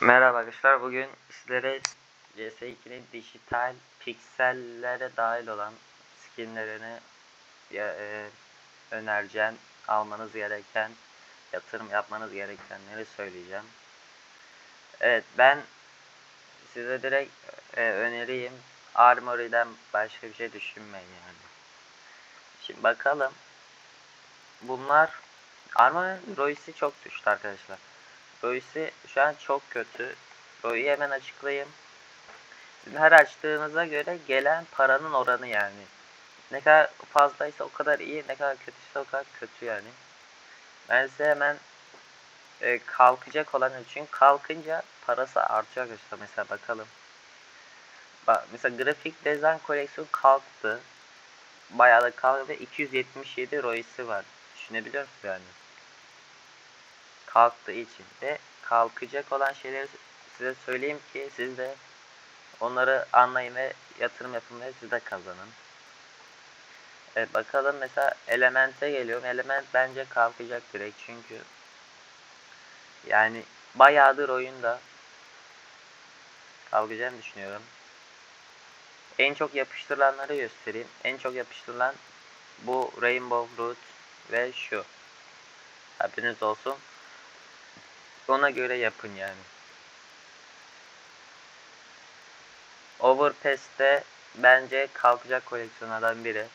Merhaba arkadaşlar. Bugün sizlere CS2'nin dijital piksellere dahil olan skinlerini ya, e, önereceğim. Almanız gereken, yatırım yapmanız gerekenleri söyleyeceğim. Evet ben size direkt e, öneriyim. Armory'den başka bir şey düşünmeyin yani. Şimdi bakalım. Bunlar Armory Royce'i çok düştü arkadaşlar. Royce'i şu an çok kötü. Roy'u hemen açıklayayım. Sizin her açtığınıza göre gelen paranın oranı yani. Ne kadar fazlaysa o kadar iyi, ne kadar kötüyse o kadar kötü yani. Ben size hemen e, kalkacak olan çünkü kalkınca parası artıyor arkadaşlar. Mesela bakalım. Bak mesela grafik dizayn koleksiyon kalktı. Bayağı da kalktı ve 277 Royce'i var. Düşünebiliyor musunuz yani? Kalktığı için de kalkacak olan şeyleri size söyleyeyim ki siz de onları anlayın ve yatırım yapın ve siz de kazanın. Evet bakalım mesela elemente geliyorum. Element bence kalkacak direkt çünkü yani bayağıdır oyunda kalkacağını düşünüyorum. En çok yapıştırılanları göstereyim. En çok yapıştırılan bu Rainbow Root ve şu. Haberiniz olsun. Ona göre yapın yani. Overpass'te bence kalkacak koleksiyonlardan biri.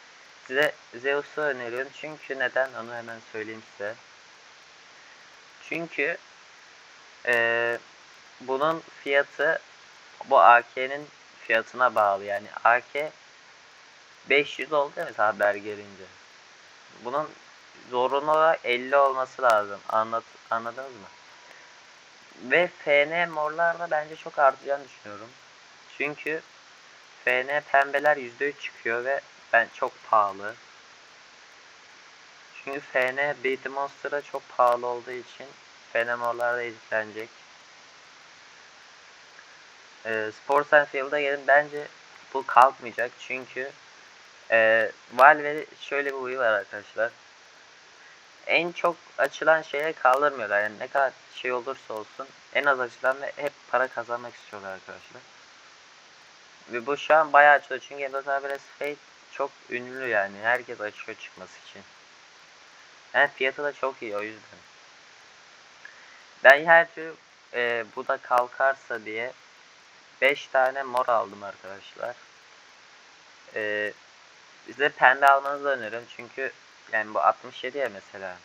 Size Zeus'u öneriyorum. Çünkü neden? Onu hemen söyleyeyim size. Çünkü ee, bunun fiyatı bu AK'nin fiyatına bağlı. Yani AK 500 oldu evet haber gelince. Bunun zorunlu olarak 50 olması lazım. Anlat, anladınız mı? Ve FN morlarla bence çok artacağını düşünüyorum. Çünkü FN pembeler %3 çıkıyor ve ben çok pahalı. Çünkü FN Beat Monster'a çok pahalı olduğu için FN morlar da editlenecek. Ee, Sports and Field'a gelin bence bu kalkmayacak çünkü e, Valve şöyle bir huyu var arkadaşlar en çok açılan şeye kaldırmıyorlar. Yani ne kadar şey olursa olsun en az açılan ve hep para kazanmak istiyorlar arkadaşlar. Ve bu şu an bayağı açılıyor. Çünkü Embrace Fate çok ünlü yani. Herkes açıyor çıkması için. Yani fiyatı da çok iyi o yüzden. Ben her türlü e, bu da kalkarsa diye 5 tane mor aldım arkadaşlar. E, size pembe almanızı öneririm çünkü yani bu 67 ya mesela.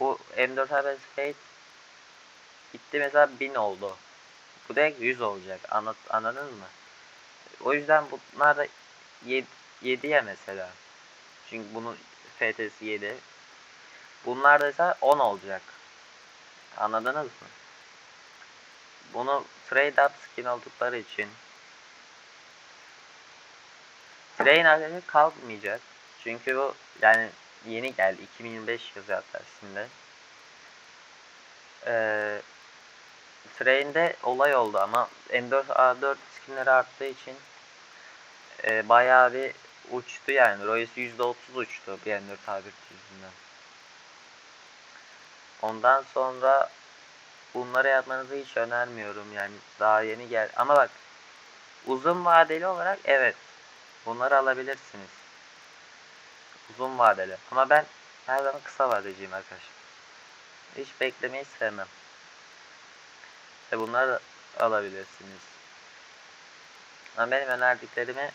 Bu M4 Harvest Fate gitti mesela 1000 oldu. Bu direkt 100 olacak. Anlat, anladınız mı? O yüzden bunlar da 7, 7 ya mesela. Çünkü bunun FT'si 7. Bunlar da ise 10 olacak. Anladınız mı? Bunu trade up skin oldukları için Train arkadaşlar kalkmayacak. Çünkü bu yani yeni geldi. 2025 yazıyor hatta şimdi. Ee, Train'de olay oldu ama M4 A4 skinleri arttığı için e, bayağı bir uçtu yani. Royce %30 uçtu bir M4 A1 yüzünden. Ondan sonra bunları yapmanızı hiç önermiyorum yani daha yeni gel ama bak uzun vadeli olarak evet bunları alabilirsiniz uzun vadeli. Ama ben her zaman kısa vadeciyim arkadaşlar. Hiç beklemeyi sevmem. İşte bunları alabilirsiniz. Ama benim önerdiklerimi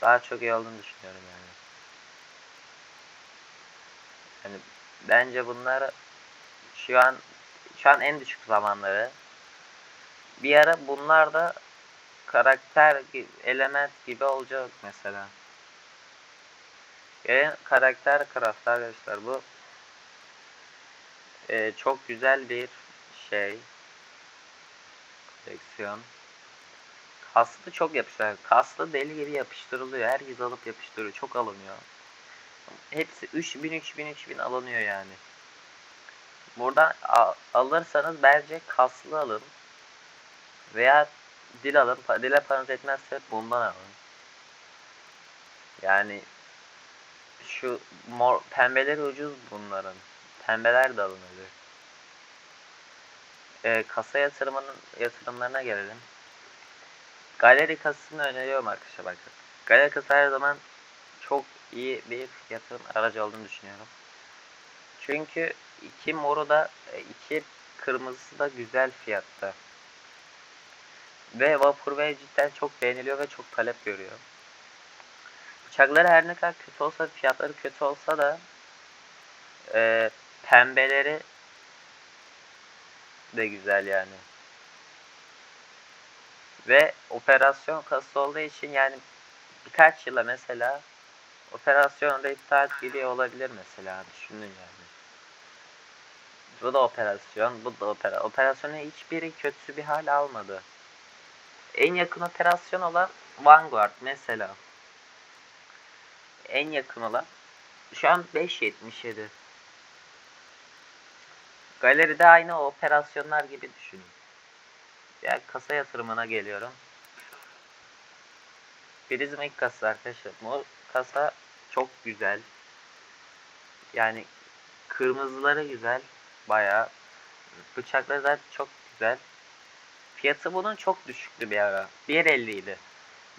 daha çok iyi olduğunu düşünüyorum yani. Yani bence bunlar şu an şu an en düşük zamanları. Bir ara bunlar da karakter element gibi olacak mesela. Ve karakter craft arkadaşlar bu. Ee, çok güzel bir şey. Koleksiyon kaslı çok yapıştırıyor. Kaslı deli gibi yapıştırılıyor. Herkes alıp yapıştırıyor. Çok alınıyor. Hepsi 3000 3000 3000 alınıyor yani. Buradan alırsanız bence kaslı alın. Veya dil alın. Dile paranız etmezse bundan alın. Yani şu mor pembeleri ucuz bunların. Pembeler de alınır. e, kasa yatırımının yatırımlarına gelelim. Galeri kasasını öneriyorum arkadaşlar bakın. Galeri kasa her zaman çok iyi bir yatırım aracı olduğunu düşünüyorum. Çünkü iki moru da e, iki kırmızısı da güzel fiyatta. Ve Vaporwave cidden çok beğeniliyor ve çok talep görüyor. Bıçakları her ne kadar kötü olsa, fiyatları kötü olsa da e, pembeleri de güzel yani. Ve operasyon kasası olduğu için yani birkaç yıla mesela operasyonda iptal giriyor olabilir mesela düşünün yani. Bu da operasyon, bu da opera. Operasyonun hiçbiri kötü bir hal almadı. En yakın operasyon olan Vanguard mesela. En yakın olan şu an 5.77. Galeride aynı operasyonlar gibi düşünün. Yani kasa yatırımına geliyorum. Prizmatik kasa arkadaşlar. Bu kasa çok güzel. Yani kırmızıları güzel. Bayağı. Bıçakları da çok güzel. Fiyatı bunun çok düşüktü bir ara. 1.50 idi.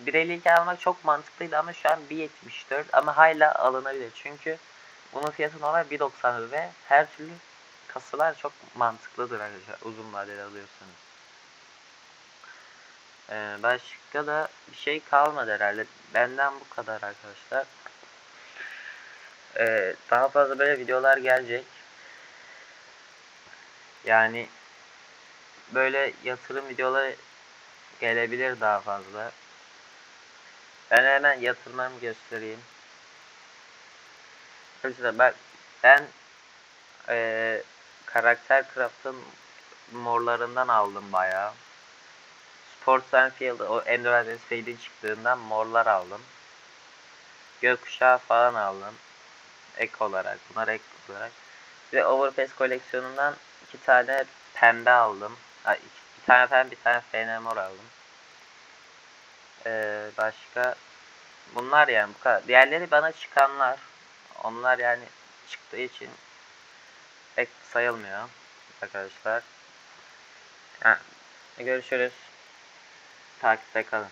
1.52 almak çok mantıklıydı ama şu an 1.74 ama hala alınabilir. Çünkü bunun fiyatı normal 1.90 ve her türlü kasalar çok mantıklıdır arkadaşlar uzun vadeli alıyorsanız. Ee, başka da bir şey kalmadı herhalde. Benden bu kadar arkadaşlar. Ee, daha fazla böyle videolar gelecek. Yani böyle yatırım videoları gelebilir daha fazla. Ben hemen yatırımlarımı göstereyim. Arkadaşlar bak ben ee, karakter craft'ın morlarından aldım bayağı. Sports Field o Endurance Fade'in çıktığından morlar aldım. Gökkuşağı falan aldım. Ek olarak bunlar ek olarak. Ve Overpass koleksiyonundan iki tane pembe aldım. Ha, iki, bir tane pembe bir tane mor aldım. Ee, başka bunlar yani bu kadar. Diğerleri bana çıkanlar. Onlar yani çıktığı için pek sayılmıyor arkadaşlar. Ha, görüşürüz. Takipte kalın.